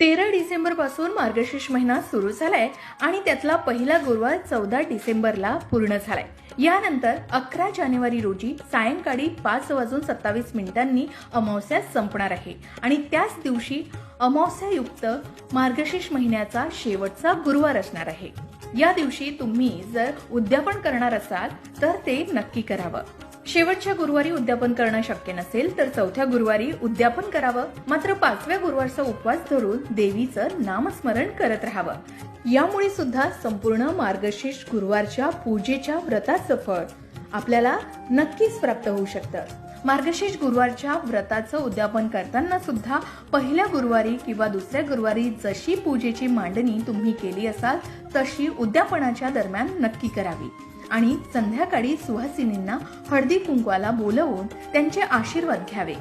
तेरा डिसेंबरपासून मार्गशीर्ष महिना सुरू झालाय आणि त्यातला पहिला गुरुवार चौदा डिसेंबरला पूर्ण झालाय. यानंतर अकरा जानेवारी रोजी सायंकाळी पाच वाजून सत्तावीस मिनिटांनी अमावस्या संपणार आहे. आणि त्याच दिवशी अमावस्यायुक्त मार्गशीर्ष महिन्याचा शेवटचा गुरुवार असणार आहे. या दिवशी तुम्ही जर उद्यापन करणार असाल तर ते नक्की करावं. शेवटच्या गुरुवारी उद्यापन करणं शक्य नसेल तर चौथ्या गुरुवारी उद्यापन करावं. मात्र पाचव्या गुरुवारचा उपवास धरून देवीचं नामस्मरण करत राहावं. यामुळे सुद्धा संपूर्ण मार्गशीर्ष गुरुवारच्या पूजेच्या व्रताचं फळ आपल्याला नक्कीच प्राप्त होऊ शकतं. मार्गशीर्ष गुरुवारच्या व्रताचं उद्यापन करताना सुद्धा पहिल्या गुरुवारी किंवा दुसऱ्या गुरुवारी जशी पूजेची मांडणी तुम्ही केली असाल तशी उद्यापनाच्या दरम्यान नक्की करावी. आणि संध्याकाळी सुहासिनींना हळदी कुंकवाला बोलवून त्यांचे आशीर्वाद घ्यावे.